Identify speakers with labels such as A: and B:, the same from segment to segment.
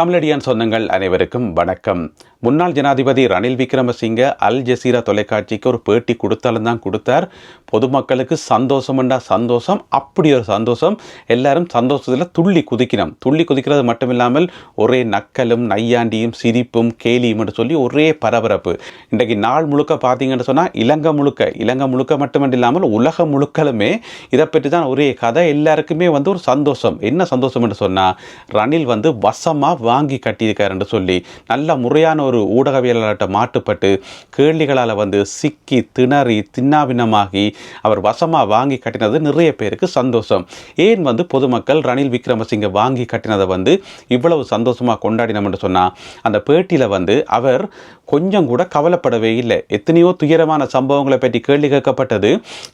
A: தமிழடியான் சொந்தங்கள் அனைவருக்கும் வணக்கம். முன்னாள் ஜனாதிபதி ரணில் விக்ரமசிங்க அல் ஜசீரா தொலைக்காட்சிக்கு ஒரு பேட்டி கொடுத்தாலும் தான் கொடுத்தார். பொதுமக்களுக்கு சந்தோஷம்ண்டா சந்தோஷம். அப்படி ஒரு சந்தோஷம். எல்லாரும் சந்தோஷத்தில் துள்ளி குதிக்கணும். துள்ளி குதிக்கிறது மட்டும் இல்லாமல் ஒரே நக்கலும் நையாண்டியும் சிரிப்பும் கேலியும் சொல்லி ஒரே பரபரப்பு. இன்றைக்கு நாள் முழுக்க பார்த்தீங்கன்னு சொன்னால் இலங்கை முழுக்க இலங்கை முழுக்க மட்டுமன்று இல்லாமல் உலகம் முழுக்கலுமே இதை பற்றி தான் ஒரே கதை. எல்லாருக்குமே வந்து ஒரு சந்தோஷம். என்ன சந்தோஷம் என்று சொன்னால் ரணில் வந்து வசமாக வாங்கி கட்டியிருக்காருன்னு சொல்லி நல்ல முறையான ஒரு ஊடகவியலாளர்கிட்ட மாட்டுப்பட்டு கேள்விகளால் வந்து சிக்கி திணறி தின்னாபினமாகி அவர் வசமாக வாங்கி கட்டினது நிறைய பேருக்கு சந்தோஷம். ஏன் வந்து பொதுமக்கள் ரணில் விக்ரமசிங்க வாங்கி கட்டினதை வந்து இவ்வளவு சந்தோஷமாக கொண்டாடினோம்னு சொன்னால் அந்த பேட்டியில் வந்து அவர் கொஞ்சம் கூட கவலைப்படவே இல்லை. எத்தனையோ துயரமான சம்பவங்களை பற்றி கேள்வி கேட்கப்பட்டது.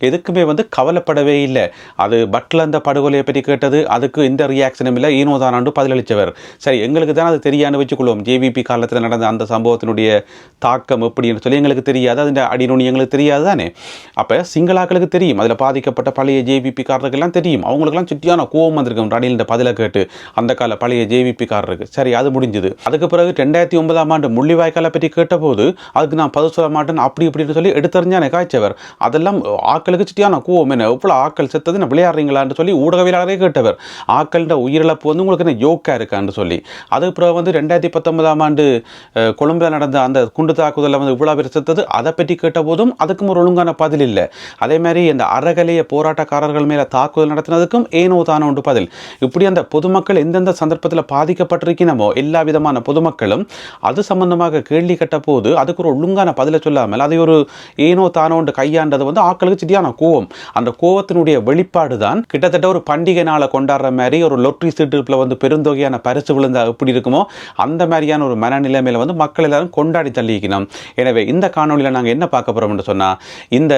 A: எதுக்குமே வந்து கவலைப்படவே இல்லை. அது பட்டில் அந்த படுகொலையை பற்றி கேட்டது. அதுக்கு இந்த ரியாக்ஷனும் இல்லை. ஈனோதானாண்டு பதிலளித்தவர். சரி எங்களுக்கு தான் அது தெரியான்னு வச்சுக்கொள்வோம். ஜேவிபி காலத்தில் நடந்த அந்த சம்பவத்தினுடைய தாக்கம் எப்படின்னு சொல்லி எங்களுக்கு தெரியாது. அதில் அடிநுனி எங்களுக்கு தெரியாது தானே? அப்போ சிங்களாக்களுக்கு தெரியும். அதில் பாதிக்கப்பட்ட பழைய ஜேவிபி காரர்களுக்கெல்லாம் தெரியும். அவங்களுக்கெல்லாம் சுற்றியான கோவம் வந்திருக்கும். ரணிலின் பதிலை கேட்டு அந்த கால பழைய ஜேவிபி காரருக்கு. சரி அது முடிஞ்சது. அதுக்கு பிறகு ரெண்டாயிரத்தி ஒன்பதாம் ஆண்டு முள்ளிவாய்க்காலை பற்றி கேட்டபோது அதுக்கு நான் பதில் சொல்ல மாட்டேன் அப்படி இப்படின்னு சொல்லி எடுத்தறிஞ்சானே காய்ச்சவர். அதெல்லாம் ஆக்களுக்கு சுற்றியான கோவம் என்ன? எவ்வளோ ஆக்கள் செத்தது விளையாடுறீங்களான்னு சொல்லி ஊடகவியலாளரே கேட்டவர். ஆக்களின் உயிரிழப்பு வந்து உங்களுக்கு என்ன யோக்கா இருக்கான்னு சொல்லி. அதுக்கு பிறகு வந்து ரெண்டாயிரத்தி பத்தொன்பதாம் ஆண்டு கொழும்பில் நடந்த அந்த குண்டு தாக்குதலில் வந்து இவ்வளோ பேர் செத்தது. அதை பற்றி கேட்டபோதும் அதுக்கும் ஒரு ஒழுங்கான பதில் இல்லை. அதே மாதிரி இந்த அறகலைய போராட்டக்காரர்கள் மேலே தாக்குதல் நடத்தினதுக்கும் ஏனோ தானோ உண்டு பதில்? இப்படி அந்த பொதுமக்கள் எந்தெந்த சந்தர்ப்பத்தில் பாதிக்கப்பட்டிருக்கணுமோ எல்லா விதமான பொதுமக்களும் அது சம்பந்தமாக கேள்வி கேட்ட போது அதுக்கு ஒரு ஒழுங்கான பதிலை சொல்லாமல் அதை ஒரு ஏனோ தானோண்டு கையாண்டது வந்து ஆக்களுக்கு சரியான கோவம் அந்த கோவத்தினுடைய வெளிப்பாடு தான் கிட்டத்தட்ட ஒரு பண்டிகை நாளை கொண்டாடுற மாதிரி ஒரு லொட்ரி சீட்டுப்பில் வந்து பெருந்தொகையான பரிசு விழுந்தா எப்படி இருக்குமோ அந்த மாதிரியான ஒரு மனநிலைமையில வந்து மக்கள் எல்லாரும் கொண்டாடி தள்ளிக்கணும் எனவே இந்த காணொலியில் நாங்கள் என்ன பார்க்க போகிறோம்னு சொன்னால் இந்த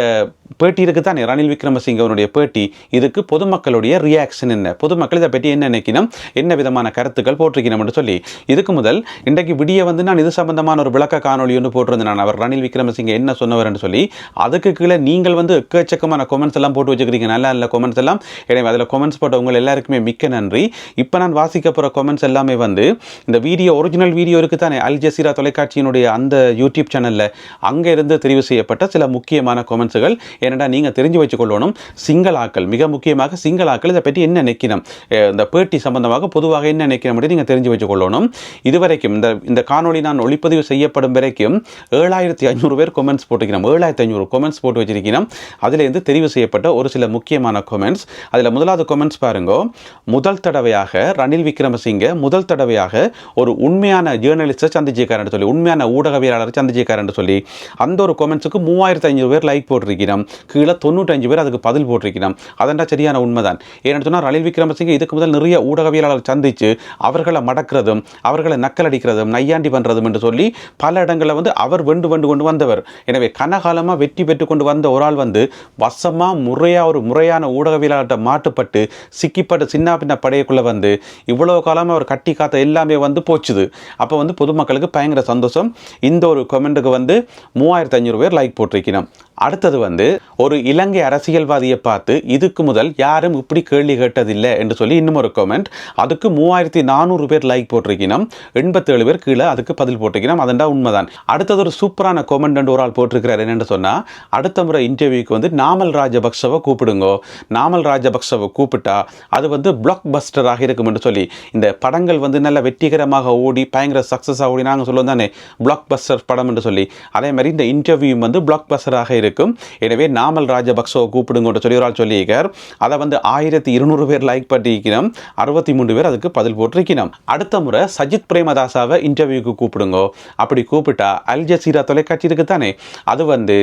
A: பேட்டி இருக்குது தானே ரணில் விக்ரமசிங்கவனுடைய பேட்டி. இதுக்கு பொதுமக்களுடைய ரியாக்ஷன் என்ன? பொதுமக்கள் இதை பற்றி என்ன நினைக்கணும்? என்ன விதமான கருத்துக்கள் போட்டிருக்கணும்னு சொல்லி. இதுக்கு முதல் இன்றைக்கு விடிய வந்து நான் இது சம்பந்தமான ஒரு விளக்க காணொலி ஒன்று போட்டிருந்தேன் நான். அவர் ரணில் விக்ரமசிங்க என்ன சொன்னவர்னு சொல்லி. அதுக்கு கீழே நீங்கள் வந்து எக்கச்சக்கமான கொமெண்ட்ஸ் எல்லாம் போட்டு வச்சுக்கிறீங்க. நல்லா இல்லை கொமெண்ட்ஸ் எல்லாம். எனவே அதில் கொமெண்ட்ஸ் போட்ட உங்கள் எல்லாருக்குமே மிக்க நன்றி. இப்போ நான் வாசிக்க போகிற கொமெண்ட்ஸ் எல்லாமே வந்து இந்த வீடியோ ஒரிஜினல் வீடியோ இருக்குது தானே அல் ஜசீரா தொலைக்காட்சியினுடைய அந்த யூடியூப் சேனலில் அங்கே இருந்து தெரிவு செய்யப்பட்ட சில முக்கியமான கொமெண்ட்ஸுகள் ஏனென்றால் நீங்கள் தெரிஞ்சு வச்சுக்கொள்ளணும். சிங்களாக்கள் மிக முக்கியமாக சிங்களாக்கள் இதை பற்றி என்ன நினைக்கணும்? இந்த பேட்டி சம்பந்தமாக பொதுவாக என்ன நினைக்கணும் அப்படின்னு நீங்கள் தெரிஞ்சு வச்சுக்கொள்ளணும். இதுவரைக்கும் இந்த இந்த காணொளி நான் ஒளிப்பதிவு செய்யப்படும் வரைக்கும் ஏழாயிரத்தி ஐநூறு பேர் கொமெண்ட்ஸ் போட்டுக்கிறோம் ஏழாயிரத்தி ஐநூறு கொமெண்ட்ஸ் போட்டு வச்சிருக்கிறோம். அதிலேருந்து தெரிவு செய்யப்பட்ட ஒரு சில முக்கியமான கொமெண்ட்ஸ் அதில் முதலாவது கொமெண்ட்ஸ் பாருங்க. முதல் தடவையாக ரணில் விக்ரமசிங்க முதல் தடவையாக ஒரு உண்மையான ஜேர்னலிஸ்ட்டை சந்திச்சிருக்காருன்னு சொல்லி உண்மையான ஊடகவியலாளர் சந்திச்சிருக்காருன்னு சொல்லி அந்த ஒரு கொமெண்ட்ஸுக்கு மூவாயிரத்தி ஐநூறு பேர் லைக் போட்டிருக்கிறோம். கீழே தொண்ணூற்றஞ்சு பேர் அதுக்கு பதில் போட்டிருக்கிறோம் அதெண்டா சரியான உண்மைதான். ஏன்னு சொன்னால் ரணில் விக்ரமசிங்க இதுக்கு முதல் நிறைய ஊடகவியலாளர் சந்தித்து அவர்களை மடக்கிறதும் அவர்களை நக்கலடிக்கிறதும் நையாண்டி பண்ணுறதும் என்று சொல்லி பல இடங்களில் வந்து அவர் வெண்டு வெண்டு கொண்டு வந்தவர். எனவே கனகாலமாக வெற்றி பெற்று கொண்டு வந்த ஒரு ஆள் வந்து வசமாக முறையாக ஒரு முறையான ஊடகவியலாளர்கிட்ட மாட்டுப்பட்டு சிக்கிப்பட்டு சின்ன பின்ன படையக்குள்ளே வந்து இவ்வளோ காலமாக அவர் கட்டி காத்த எல்லாமே வந்து போச்சுது. அப்போ வந்து பொதுமக்களுக்கு பயங்கர சந்தோஷம். இந்த ஒரு கமெண்ட்டுக்கு வந்து மூவாயிரத்து ஐநூறு பேர் லைக் போட்டிருக்கணும் அடுத்தது வந்து ஒரு இலங்கை அரசியல்வாதியை பார்த்து இதுக்கு முதல் யாரும் இப்படி கேள்வி கேட்டதில்லை என்று சொல்லி இன்னும் ஒரு கமெண்ட் அதுக்கு மூவாயிரத்தி நானூறு பேர் லைக் போட்டிருக்கணும். எண்பத்தேழு பேர் கீழே அதுக்கு பதில் போட்டிருக்கணும். அதண்டா உண்மைதான். அடுத்தது ஒரு சூப்பரான கமெண்ட் ஒரு ஆள் போட்டிருக்கிறார் என்னென்னு சொன்னால் அடுத்த முறை இன்டர்வியூக்கு வந்து நாமல் ராஜபக்சவை கூப்பிடுங்கோ. நாமல் ராஜபக்சவை கூப்பிட்டா அது வந்து பிளாக் பஸ்டராக இருக்கும் என்று சொல்லி இந்த படங்கள் வந்து நல்ல வெற்றிகரமாக ஓடி பயங்கர சக்ஸஸாக ஓடி நாங்கள் சொல்லுவோம் தானே பிளாக் பஸ்டர் படம் என்று சொல்லி. அதே மாதிரி இந்த இன்டர்வியூ வந்து பிளாக் பஸ்டராக இருக்கும். எனவே நாமல் ராஜபக்சவை கூப்பிடுங்கன்னு சொல்லி ஒரு ஆள் சொல்லியிருக்கார். அதை வந்து ஆயிரத்தி இருநூறு பேர் லைக் பண்ணியிருக்கணும். அறுபத்தி மூணு பேர் அதுக்கு பதில் போட்டிருக்கணும். அடுத்த முறை சஜித் பிரேமதாசாவை இன்டர்வியூக்கு கூப்பிடுங்கோ. அப்படி கூப்பிட்டா அல் ஜசீரா தொலைக்காட்சி இருக்கு தானே அது வந்து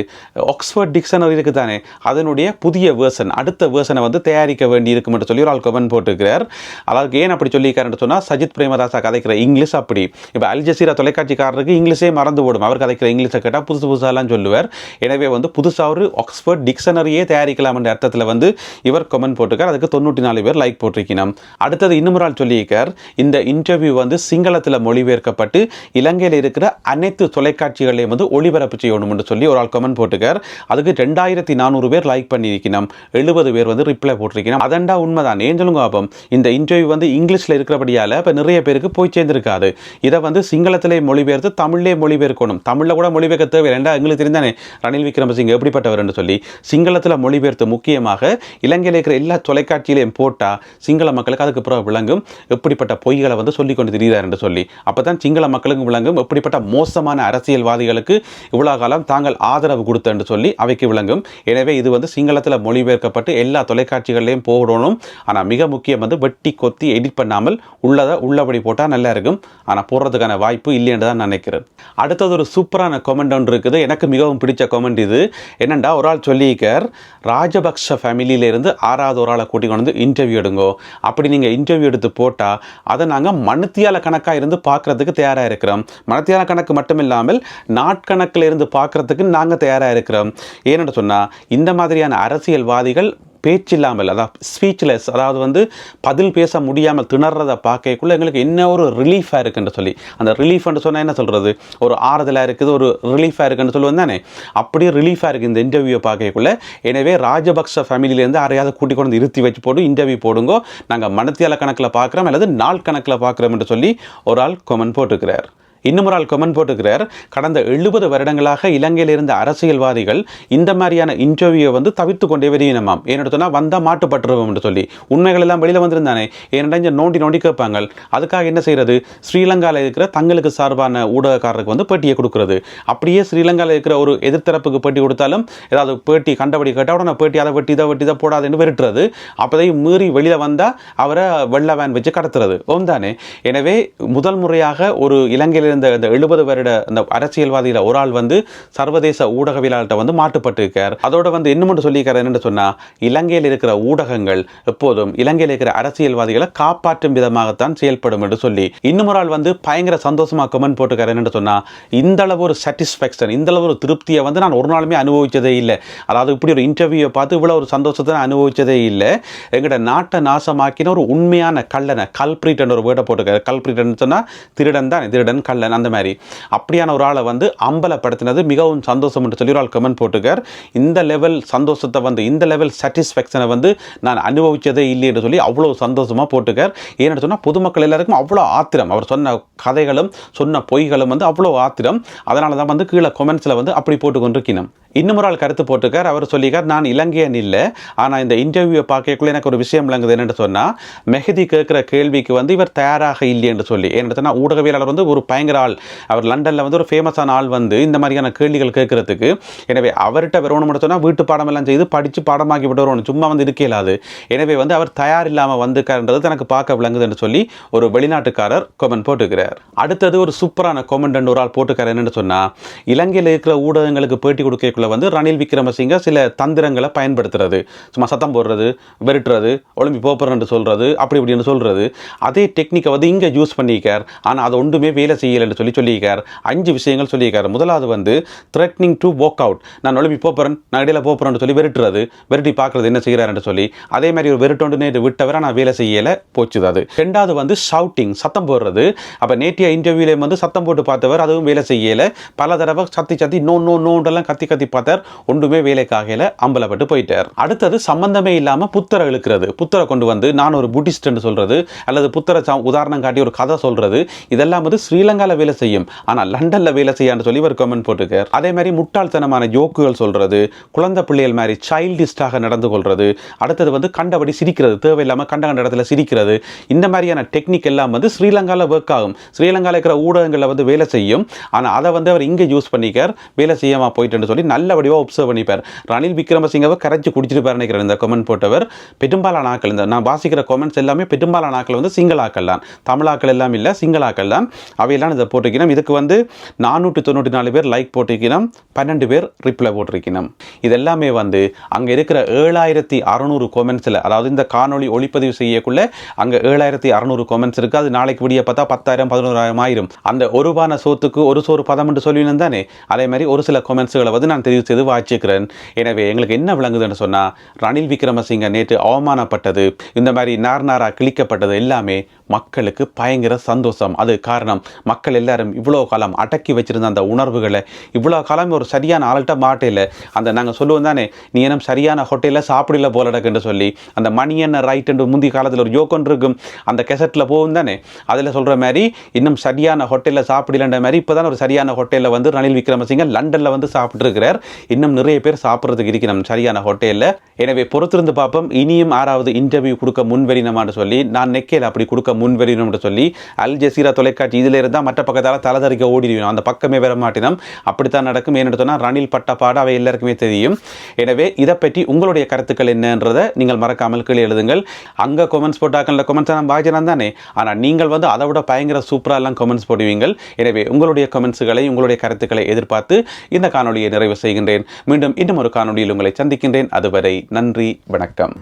A: ஆக்ஸ்போர்ட் டிக்ஷனரி இருக்கு தானே அதனுடைய புதிய வேர்ஷன் அடுத்த வேர்ஷனை வந்து தயாரிக்க வேண்டி இருக்குமென்று சொல்லி ஒரு ஆள் கமெண்ட் போட்டிருக்கிறார். அதாவது ஏன் அப்படி சொல்லியிருக்காருன்னு சொன்னால் சஜித் பிரேமதாசா கதைக்கிற இங்கிலீஷ் அப்படி. இப்போ அல் ஜசீரா தொலைக்காட்சிக்காரருக்கு இங்கிலீஷே மறந்து போடும் அவர் கதைக்கிற இங்கிலீஷை கேட்டால் புதுசு புதுசாலாம் சொல்லுவார். எனவே வந்து புதுசாக ஒரு ஆக்ஸ்போர்ட் டிக்ஷனரியே தயாரிக்கலாம் என்ற அர்த்தத்தில் வந்து இவர் கமெண்ட் போட்டிருக்கார். அதுக்கு தொண்ணூற்றி நாலு பேர் லைக் போட்டிருக்கணும் அடுத்தது இன்னும் ஒரு ஆள் சொல்லியிருக்கார். இந்த இன்டர்வியூ வந்து சிங்களத்தில் மொழிபெயர்க்கப்பட்டு இலங்கையில் இருக்கிற அனைத்து தொலைக்காட்சிகளையும் வந்து ஒளிபரப்பு செய்யணும் என்று சொல்லி ஒரு ஆள் கமெண்ட் போட்டிருக்கார். அதுக்கு ரெண்டாயிரத்தி நானூறு பேர் லைக் பண்ணியிருக்கணும் எழுபது பேர் வந்து ரிப்ளை போட்டிருக்கணும் அதண்டா உண்மைதான். ஏன் சொல்லுங்க பாப்போம். இந்த இன்டர்வியூ வந்து இங்கிலீஷில் இருக்கிறபடியால் இப்போ நிறைய பேருக்கு போய் சேர்ந்திருக்காது. இதை வந்து சிங்களத்திலே மொழிபெயர்த்து தமிழ்லேயே மொழிபெயர்க்கணும். தமிழில் கூட மொழிபெயர்க்க தேவை ரெண்டா எங்களுக்கு தெரிந்தானே ரணில் விக்ரமசிங்க எப்படிப்பட்டவர் என்று சொல்லி சிங்களத்தில் மொழிபெயர்த்து முக்கியமாக இலங்கையில் இருக்கிற எல்லா தொலைக்காட்சியிலையும் போட்டால் சிங்கள மக்களுக்கு அதுக்கு பிறகு விளங்கும். எப்படிப்பட்ட பொய்களை வந்து சொல்லி கொண்டு திரிகிறார் என்று சொல்லி. அப்போ தான் சிங்கள மக்களுக்கும் விளங்கும். எப்படிப்பட்ட மோசமான அரசியல்வாதிகளுக்கு இவ்வளோ காலம் தாங்கள் ஆதரவு கொடுத்த என்று சொல்லி அவைக்கு விளங்கும். எனவே இது வந்து சிங்களத்தில் மொழிபெயர்க்கப்பட்டு எல்லா தொலைக்காட்சிகள்லையும் போடணும். ஆனால் மிக முக்கியம் வந்து வெட்டி கொத்தி எடிட் பண்ணாமல் உள்ளதை உள்ளபடி போட்டால் நல்லா இருக்கும். ஆனால் போடுறதுக்கான வாய்ப்பு இல்லைன்னு தான் நினைக்கிறேன். அடுத்தது ஒரு சூப்பரான கமெண்ட் ஒன்று இருக்குது. எனக்கு மிகவும் பிடிச்ச கமெண்ட் இது. என்னண்டா ஒரு ஆள் சொல்லியிருக்கார் ராஜபக்ஷ ஃபேமிலியிலேருந்து ஆறாவது ஒரு ஆளை கூட்டி கொண்டு வந்து இன்டர்வியூ எடுங்கோ. அப்படி நீங்கள் இன்டர்வியூ எடுத்து போட்டால் அதை நாங்கள் மனுத்தியால கணக்காக இருந்து பார்க்குறதுக்கு தயாராக இருக்கிறோம். மனத்தியால கணக்கு மட்டும் இல்லாமல் நாட்கணக்கில் இருந்து பார்க்குறதுக்கு நாங்கள் தயாராக இருக்கிறோம். ஏன்னு சொன்னால் இந்த மாதிரியான அரசியல்வாதிகள் பேச்சில்லாமல் அதாவது ஸ்பீச்லெஸ் அதாவது வந்து பதில் பேச முடியாமல் திணறதை பார்க்கக்குள்ள எங்களுக்கு என்ன ஒரு ரிலீஃபாக இருக்குன்னு சொல்லி. அந்த ரிலீஃப்னு சொன்னால் என்ன சொல்கிறது ஒரு ஆறுதலாக இருக்குது ஒரு ரிலீஃபாக இருக்குன்னு சொல்லுவோம் தானே? அப்படியே ரிலீஃபாக இருக்குது இந்த இன்டர்வியூவை பார்க்கக்குள்ள. எனவே ராஜபக்ஷ ஃபேமிலியிலேருந்து யாரையாவது கூட்டிக் கொண்டு இருத்தி வச்சு போடும் இன்டர்வியூ போடுங்கோ. நாங்கள் மனத்தியால கணக்கில் பார்க்குறோம் அல்லது நாள் கணக்கில் பார்க்குறோம் என்று சொல்லி ஒரு ஆள் கொமெண்ட் போட்டிருக்கிறார். இன்னும் ஒரு ஆள் கமெண்ட் போட்டுக்கிறார் கடந்த எழுபது வருடங்களாக இலங்கையில் இருந்த அரசியல்வாதிகள் இந்த மாதிரியான இன்டர்வியூவை வந்து தவிர்த்து கொண்டே வெளியினமாம் ஏன்னு சொன்னால் வந்தால் மாட்டுப்பட்டுருவோம் என்று சொல்லி. உண்மைகள் எல்லாம் வெளியில் வந்திருந்தானே. ஏன்னா இங்கே நோண்டி நோண்டி கேட்பாங்க அதுக்காக என்ன செய்யறது? ஸ்ரீலங்காவில் இருக்கிற தங்களுக்கு சார்பான ஊடகக்காரருக்கு வந்து பேட்டியை கொடுக்கறது. அப்படியே ஸ்ரீலங்காவில் இருக்கிற ஒரு எதிர்த்தரப்புக்கு பேட்டி கொடுத்தாலும் ஏதாவது பேட்டி கண்டபடி கேட்டால் உடனே பேட்டி அதை வெட்டி இதை வெட்டி இதை போடாதுன்னு விரட்டுறது. அப்போதையும் மீறி வெளியில் வந்தால் அவரை வெள்ள வேன் வச்சு கடத்துறது. ஓம் தானே எனவே முதல் முறையாக ஒரு இலங்கையில் இருந்த இந்த எழுபது வருட அந்த அரசியல்வாதியில் ஒரு ஆள் வந்து சர்வதேச ஊடகவியலாளர்கிட்ட வந்து மாட்டுப்பட்டிருக்கார். அதோட வந்து இன்னும் ஒன்று சொல்லியிருக்காரு என்னென்னு சொன்னால் இலங்கையில் இருக்கிற ஊடகங்கள் எப்போதும் இலங்கையில் இருக்கிற அரசியல்வாதிகளை காப்பாற்றும் விதமாகத்தான் செயல்படும் என்று சொல்லி இன்னும் ஒரு ஆள் வந்து பயங்கர சந்தோஷமாக கமெண்ட் போட்டுக்காரு என்னென்னு சொன்னால் இந்த அளவு ஒரு சாட்டிஸ்ஃபேக்ஷன் இந்த அளவு ஒரு திருப்தியை வந்து நான் ஒரு நாளுமே அனுபவித்ததே இல்லை. அதாவது இப்படி ஒரு இன்டர்வியூவை பார்த்து இவ்வளோ ஒரு சந்தோஷத்தை நான் அனுபவித்ததே இல்லை. எங்களோட நாட்டை நாசமாக்கின ஒரு உண்மையான கல்லனை கல்பிரிட்டன் ஒரு வேர்டை போட்டுக்காரு கல்பிரிட்டன் சொன்னால் திருடன் தான் திருடன் கல்லன் அந்த மாதிரி. அப்படியான ஒரு ஆளை வந்து அம்பலப்படுத்தினது மிகவும் சந்தோஷம் என்று சொல்லி ஒரு ஆள் கமெண்ட் போட்டுக்கார் இந்த லெவல் சந்தோஷத்தை வந்து இந்த லெவல் சாட்டிஸ்ஃபேக்ஷனை வந்து நான் அனுபவிச்சதே இல்லை என்று சொல்லி அவ்வளோ சந்தோஷமாக போட்டுக்கார் ஏன்னு சொன்னால் பொதுமக்கள் எல்லாருக்கும் அவ்வளோ ஆத்திரம். அவர் சொன்ன கதைகளும் சொன்ன பொய்களும் வந்து அவ்வளோ ஆத்திரம். அதனால தான் வந்து கீழே கொமெண்ட்ஸில் வந்து அப்படி போட்டு கொண்டிருக்கணும் இன்னும் ஒரு ஆள் கருத்து போட்டுக்கார் அவர் சொல்லிக்கார் நான் இலங்கையன் இல்லை. ஆனால் இந்த இன்டர்வியூவை பார்க்கக்குள்ள எனக்கு ஒரு விஷயம் விளங்குது. என்னென்னு சொன்னால் மெஹதி கேட்குற கேள்விக்கு வந்து இவர் தயாராக இல்லை என்று சொல்லி. ஏன்னு சொன்னால் ஊடகவியலாளர் வந்து ஒரு பயங்கர ஆள். அவர் லண்டனில் வந்து ஒரு ஃபேமஸான ஆள் வந்து இந்த மாதிரியான கேள்விகள் கேட்கறதுக்கு. எனவே அவர்கிட்ட வரணும்னு சொன்னால் வீட்டு பாடம் எல்லாம் செய்து படித்து பாடமாக்கி விட்டு வரணும் சும்மா வந்து இருக்க இல்லாது எனவே வந்து அவர் தயார் இல்லாமல் வந்துக்கார்ன்றது தனக்கு பார்க்க விளங்குதுன்னு சொல்லி ஒரு வெளிநாட்டுக்காரர் கொமெண்ட் போட்டுக்கிறார் அடுத்தது ஒரு சூப்பரான கொமெண்ட் ஒரு ஆள் போட்டுக்கார் என்னென்னு சொன்னால் இலங்கையில் இருக்கிற ஊடகங்களுக்கு பேட்டி கொடுக்கக்குள்ள வந்து ரணில் விக்ரமசிங்க சில தந்திரங்களை பயன்படுத்துறது. சும்மா சத்தம் போடுறது வெறுட்டுறது ஒளிம்பி போப்புறன்னு சொல்கிறது அப்படி இப்படின்னு சொல்கிறது அதே டெக்னிக்கை வந்து இங்கே யூஸ் பண்ணிக்கார் ஆனால் அது ஒன்றுமே வேலை செய்யலைன்னு சொல்லி சொல்லியிருக்கார். அஞ்சு விஷயங்கள் சொல்லியிருக்கார். முதலாவது வந்து த்ரெட்னிங் டு ஒர்க் அவுட் நான் ஒலிம்பி போகிறேன் நான் இடையில போப்புறேன்னு சொல்லி வெறுட்டுறது. வெறுட்டி பார்க்குறது என்ன செய்கிறார் என்று சொல்லி அதே மாதிரி ஒரு விரட்டொண்டு நேற்று விட்டவரை நான் வேலை செய்யலை போச்சுது அது. ரெண்டாவது வந்து ஷவுட்டிங் சத்தம் போடுறது. அப்போ நேற்றைய இன்டர்வியூலேயும் வந்து சத்தம் போட்டு பார்த்தவர் அதுவும் வேலை செய்யலை. பல தடவை சத்தி சத்தி நோ நோ நோண்டெல்லாம் கத்தி கத்தி பார்த்தார். ஒன்றுமே வேலைக்காகல அம்பலப்பட்டு போயிட்டார். அடுத்தது சம்பந்தமே இல்லாமல் புத்தரை இழுக்கிறது. புத்தரை கொண்டு வந்து நான் ஒரு புத்திஸ்ட்னு சொல்கிறது அல்லது புத்தரை உதாரணம் காட்டி ஒரு கதை சொல்கிறது இதெல்லாம் வந்து ஸ்ரீலங்கா ஸ்ரீலங்காவில் வேலை செய்யும். ஆனால் லண்டனில் வேலை செய்யான்னு சொல்லி ஒரு கமெண்ட் போட்டுக்கார் அதே மாதிரி முட்டாள்தனமான ஜோக்குகள் சொல்கிறது குழந்தை பிள்ளைகள் மாதிரி சைல்டிஸ்டாக நடந்து கொள்றது அடுத்தது வந்து கண்டபடி சிரிக்கிறது தேவையில்லாமல் கண்ட கண்ட இடத்துல சிரிக்கிறது. இந்த மாதிரியான டெக்னிக் எல்லாம் வந்து ஸ்ரீலங்காவில் ஒர்க் ஆகும். ஸ்ரீலங்காவில் இருக்கிற ஊடகங்களில் வந்து வேலை செய்யும். ஆனால் அதை வந்து அவர் இங்கே யூஸ் பண்ணிக்கார். வேலை செய்யாமல் போயிட்டுன்னு சொல்லி நல்ல வடிவாக ஒப்சர்வ் பண்ணிப்பார். ரணில் விக்ரமசிங்கவை கரைச்சி குடிச்சிருப்பார் நினைக்கிறேன் இந்த கமெண்ட் போட்டவர். பெரும்பாலான ஆக்கள் இந்த நான் வாசிக்கிற கமெண்ட்ஸ் எல்லாமே பெரும்பாலான ஆக்கள் வந்து சிங்களாக்கள் தான். தமிழாக்கள் எல்லாம் இல்லை சிங்களாக்கள் தான். அவையெல்லாம் இதை போட்டிருக்கணும் இதுக்கு வந்து நானூற்றி தொண்ணூற்றி நாலு பேர் லைக் போட்டிருக்கணும் பன்னெண்டு பேர் ரிப்ளை போட்டிருக்கணும் இதெல்லாமே வந்து அங்கே இருக்கிற ஏழாயிரத்தி அறநூறு கொமெண்ட்ஸில் அதாவது இந்த காணொளி ஒளிப்பதிவு செய்யக்குள்ள அங்கே ஏழாயிரத்தி அறநூறு கொமெண்ட்ஸ் இருக்குது அது நாளைக்கு விடிய பார்த்தா பத்தாயிரம் பதினோராயிரம் ஆயிரும். அந்த ஒரு பான சோத்துக்கு ஒரு சோறு பதம் என்று சொல்லினேன் தானே? அதே மாதிரி ஒரு சில கொமெண்ட்ஸுகளை வந்து நான் தெரிவு செய்து வாச்சிக்கிறேன் எனவே எங்களுக்கு என்ன விளங்குதுன்னு சொன்னால் ரணில் விக்ரமசிங்க நேற்று அவமானப்பட்டது. இந்த மாதிரி நார் நாராக கிழிக்கப்பட்டது எல்லாமே மக்களுக்கு பயங்கர சந்தோஷம். அது காரணம் மக்கள் எல்லாரும் இவ்வளோ காலம் அடக்கி வச்சிருந்த அந்த உணர்வுகளை இவ்வளோ காலம் ஒரு சரியான ஆள்கிட்ட மாட்டையில் அந்த நாங்கள் சொல்லுவோம் தானே நீ என்ன சரியான ஹோட்டலில் சாப்பிடல போலடக்குன்னு சொல்லி அந்த மணி என்ன ரைட் என்று முந்தைய காலத்தில் ஒரு யோகம் இருக்கும் அந்த கெசட்டில் போகும் தானே. அதில் சொல்கிற மாதிரி இன்னும் சரியான ஹோட்டலில் சாப்பிடலன்ற மாதிரி இப்போ தான் ஒரு சரியான ஹோட்டலில் வந்து ரணில் விக்ரமசிங்க லண்டனில் வந்து சாப்பிட்ருக்கிறார் இன்னும் நிறைய பேர் சாப்பிட்றதுக்கு இருக்கணும் சரியான ஹோட்டலில். எனவே பொறுத்திருந்து பார்ப்போம் இனியும் ஆறாவது இன்டர்வியூ கொடுக்க முன்வரினமான்னு சொல்லி நான் நெக்கையில் அப்படி கொடுக்க முன்வரினம்னு சொல்லி அல் ஜசீரா தொலைக்காட்சி இதில் இருந்தால் மற்ற பக்கத்தால் தலதறிக்க ஓடிடுவோம் அந்த பக்கமே வர மாட்டினம். அப்படித்தான் நடக்கும். ஏன்னு சொன்னால் ரணில் பட்டப்பாடு அவை எல்லாருக்குமே தெரியும். எனவே இதை பற்றி உங்களுடைய கருத்துக்கள் என்னன்றதை நீங்கள் மறக்காமல் கீழே எழுதுங்கள். அங்கே கொமெண்ட்ஸ் போட்டாக்கல கொமெண்ட்ஸ் நான் பாஜனம் தானே? ஆனால் நீங்கள் வந்து அதை விட பயங்கர சூப்பராக எல்லாம் கொமெண்ட்ஸ் போடுவீங்கள். எனவே உங்களுடைய கொமெண்ட்ஸுகளை உங்களுடைய கருத்துக்களை எதிர்பார்த்து இந்த காணொலியை நிறைவு செய்கின்றேன். மீண்டும் இன்னும் ஒரு காணொலியில் உங்களை சந்திக்கின்றேன். அதுவரை நன்றி வணக்கம்.